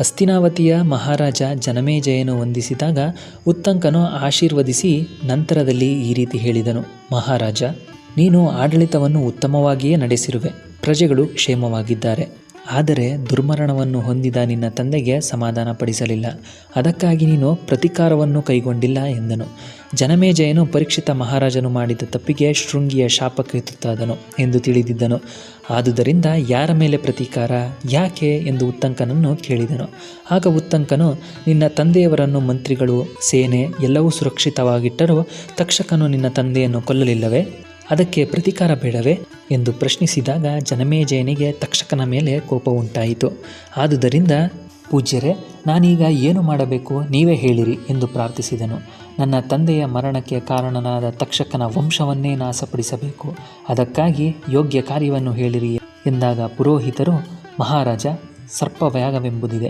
ಹಸ್ತಿನಾವತಿಯ ಮಹಾರಾಜ ಜನಮೇಜಯನು ವಂದಿಸಿದಾಗ ಉತ್ತಂಕನು ಆಶೀರ್ವದಿಸಿ ನಂತರದಲ್ಲಿ ಈ ರೀತಿ ಹೇಳಿದನು, ಮಹಾರಾಜ, ನೀನು ಆಡಳಿತವನ್ನು ಉತ್ತಮವಾಗಿಯೇ ನಡೆಸಿರುವೆ. ಪ್ರಜೆಗಳು ಕ್ಷೇಮವಾಗಿದ್ದಾರೆ. ಆದರೆ ದುರ್ಮರಣವನ್ನು ಹೊಂದಿದ ನಿನ್ನ ತಂದೆಗೆ ಸಮಾಧಾನಪಡಿಸಲಿಲ್ಲ. ಅದಕ್ಕಾಗಿ ನೀನು ಪ್ರತಿಕಾರವನ್ನು ಕೈಗೊಂಡಿಲ್ಲ ಎಂದನು. ಜನಮೇಜಯನು ಪರೀಕ್ಷಿತ ಮಹಾರಾಜನು ಮಾಡಿದ ತಪ್ಪಿಗೆ ಶೃಂಗಿಯ ಶಾಪಕ್ಕೆ ತುತ್ತಾದನು ಎಂದು ತಿಳಿದಿದ್ದನು. ಆದುದರಿಂದ ಯಾರ ಮೇಲೆ ಪ್ರತೀಕಾರ? ಯಾಕೆ? ಎಂದು ಉತ್ತಂಕನನ್ನು ಕೇಳಿದನು. ಆಗ ಉತ್ತಂಕನು, ನಿನ್ನ ತಂದೆಯವರನ್ನು ಮಂತ್ರಿಗಳು, ಸೇನೆ ಎಲ್ಲವೂ ಸುರಕ್ಷಿತವಾಗಿಟ್ಟರೂ ತಕ್ಷಕನು ನಿನ್ನ ತಂದೆಯನ್ನು ಕೊಲ್ಲಲಿಲ್ಲವೇ? ಅದಕ್ಕೆ ಪ್ರತಿಕಾರ ಬೇಡವೇ ಎಂದು ಪ್ರಶ್ನಿಸಿದಾಗ ಜನಮೇಜಯನಿಗೆ ತಕ್ಷಕನ ಮೇಲೆ ಕೋಪ ಉಂಟಾಯಿತು. ಆದುದರಿಂದ, ಪೂಜ್ಯರೇ, ನಾನೀಗ ಏನು ಮಾಡಬೇಕು ನೀವೇ ಹೇಳಿರಿ ಎಂದು ಪ್ರಾರ್ಥಿಸಿದನು. ನನ್ನ ತಂದೆಯ ಮರಣಕ್ಕೆ ಕಾರಣನಾದ ತಕ್ಷಕನ ವಂಶವನ್ನೇ ನಾಶಪಡಿಸಬೇಕು ಅದಕ್ಕಾಗಿ ಯೋಗ್ಯ ಕಾರ್ಯವನ್ನು ಹೇಳಿರಿ ಎಂದಾಗ ಪುರೋಹಿತರು, ಮಹಾರಾಜ, ಸರ್ಪವ್ಯಾಗವೆಂಬುದಿದೆ.